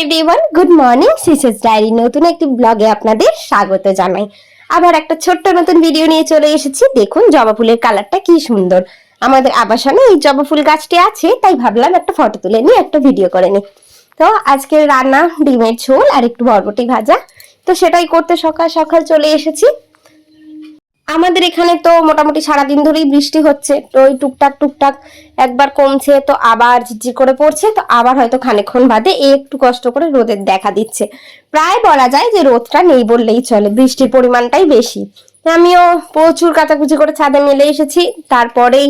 Everyone good morning sis's diary নতুন একটি ব্লগে আপনাদের স্বাগত জানাই। আবার একটা ছোট্ট নতুন ভিডিও নিয়ে চলে এসেছি। দেখুন, জবা ফুলের কালারটা কি সুন্দর। আমাদের আবাসনে এই জবা ফুল গাছটি আছে, তাই ভাবলাম একটা ফটো তুলে নিয়ে একটা ভিডিও করে নিই। তো, আজকে রান্না, ডিমের ঝোল আর একটু বরবটি ভাজা। তো, সেটাই করতে সকাল সকাল চলে এসেছি। আমাদের এখানে তো মোটামুটি সারাদিন ধরেই বৃষ্টি হচ্ছে, তো ওই টুকটাক টুকটাক একবার কমছে, তো আবার ঝিরঝির করে পড়ছে, তো আবার হয়তো খানিকক্ষণ বাদে একটু কষ্ট করে রোদের দেখা দিচ্ছে। প্রায় বলা যায় যে রোদটা নেই বললেই চলে, বৃষ্টির পরিমাণটাই বেশি। আমিও প্রচুর কাচাকুচি করে ছাদে মেলে এসেছি, তারপরেই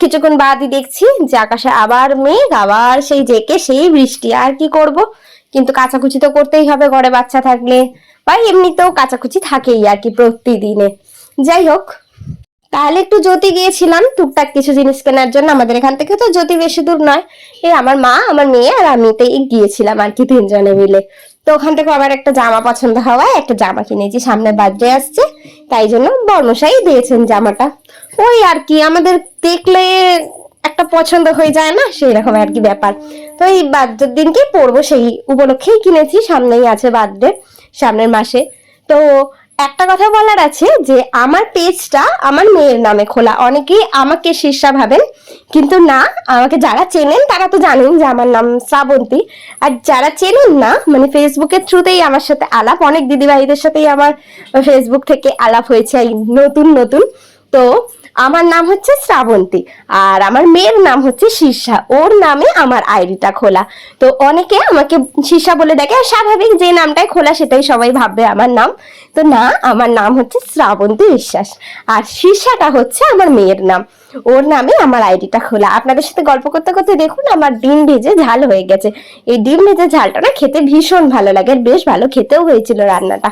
কিছুক্ষণ বাদই দেখছি যে আকাশে আবার মেঘ, আবার সেই জেকে সেই বৃষ্টি, আর কি করব? কিন্তু কাচাকুচি তো করতেই হবে ঘরে বাচ্চা থাকলে, বা এমনিতেও কাচাকুচি থাকেই আর কি প্রতিদিনে। যাই হোক, তাহলে একটু জ্যোতি গিয়েছিলাম, টুকটাক কিছু জিনিস কেনার জন্য আমাদের এখান থেকে, তো জ্যোতি বেশি দূর নয়। এই আমার মা, আমার মেয়ে আর আমি আমিতেই গিয়েছিলাম আর কি তিনজনে মিলে। তো ওখান থেকে আবার একটা জামা পছন্দ হওয়ায় একটা জামা কিনেছি, সামনে বার্থডে আসছে, তাই জন্য বর্মশাই দিয়েছেন জামাটা। ওই আর কি, আমাদের দেখলে একটা পছন্দ হয়ে যায় না, সেই রকম আর কি ব্যাপার। তো এই বার্থডের দিনকে পরবো সেই উপলক্ষেই কিনেছি, সামনেই আছে বার্থডে সামনের মাসে। তো একটা কথা বলার আছে যে আমার পেজটা আমার মেয়ের নামে খোলা। অনেকেই আমাকে শীর্ষা ভাবেন, কিন্তু না, আমাকে যারা চেনেন তারা তো জানেন যে আমার নাম শ্রাবন্তী। আর যারা চেনেন না মানে ফেসবুকের থ্রুতেই আমার সাথে আলাপ, অনেক দিদিভাইদের সাথেই আমার ফেসবুক থেকে আলাপ হয়েছে নতুন নতুন। তো আমার নাম হচ্ছে শ্রাবন্তী আর আমার মেয়ের নাম হচ্ছে শীর্ষা ওর নামে আমার আইডিটা খোলা। তো অনেকে আমাকে শীর্ষা বলে দেখে, আর স্বাভাবিক যে নামটাই খোলা সেটাই সবাই ভাববে আমার নাম। তো না, আমার নাম হচ্ছে শ্রাবন্তী বিশ্বাস। আর শীর্ষাটা হচ্ছে আমার মেয়ের নাম। ওর নামে আমার আইডিটা খোলা। আপনাদের সাথে গল্প করতে করতে দেখুন, আমার ডিম ভেজে ঝাল হয়ে গেছে। এই ডিম ভেজে ঝালটা না খেতে ভীষণ ভালো লাগে, আর বেশ ভালো খেতেও হয়েছিল রান্নাটা।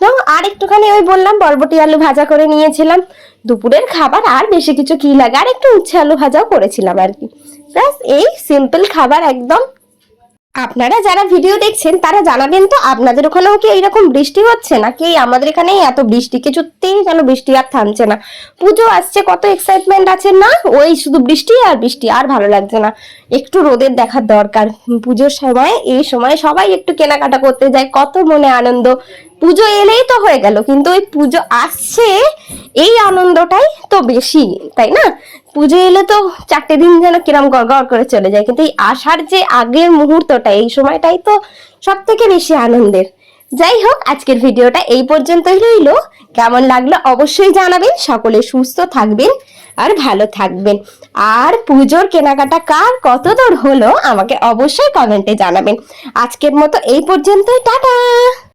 তো আর একটুখানি ওই বললাম, বরবটি আলু ভাজা করে নিয়েছিলাম। দুপুরের খাবার আর বেশি কিছু কি লাগে? আর একটু উচ্ছে আলু ভাজাও করেছিলাম আর কি। ব্যাস, এই সিম্পল খাবার একদম আপনারা যারা ভিডিও দেখছেন, তারা জানাবেন তো, আপনাদের ওখানেও কি এইরকম বৃষ্টি হচ্ছে? নাকি আমাদের এখানে এত বৃষ্টি? কিছুতেই যেন বৃষ্টি আর থামছে না। পুজো আসছে, কত এক্সাইটমেন্ট আছে না? ওই শুধু বৃষ্টি আর বৃষ্টি, আর ভালো লাগছে না। একটু রোদের দেখার দরকার। পুজোর সময়, এই সময় সবাই একটু কেনাকাটা করতে যায়, কত মনে আনন্দ। পুজো এলেই তো হয়ে গেল, কিন্তু ওই পুজো আসছে, এই আনন্দটাই তো বেশি, তাই না? পুজো এলে তো চারটে দিন যেন কিরম গড় করে চলে যায়, কিন্তু এই আসার যে আগের মুহূর্তটা, এই সময়টাই তো সব থেকে বেশি আনন্দের। যাই হোক, আজকের ভিডিওটা এই পর্যন্তই রইল। কেমন লাগল অবশ্যই জানাবেন, সকলে সুস্থ থাকবেন আর ভালো থাকবেন। আর পুজোর কেনাকাটা কার কত দূর হলো আমাকে অবশ্যই কমেন্টে জানাবেন। আজকের মতো এই পর্যন্তই, টাটা!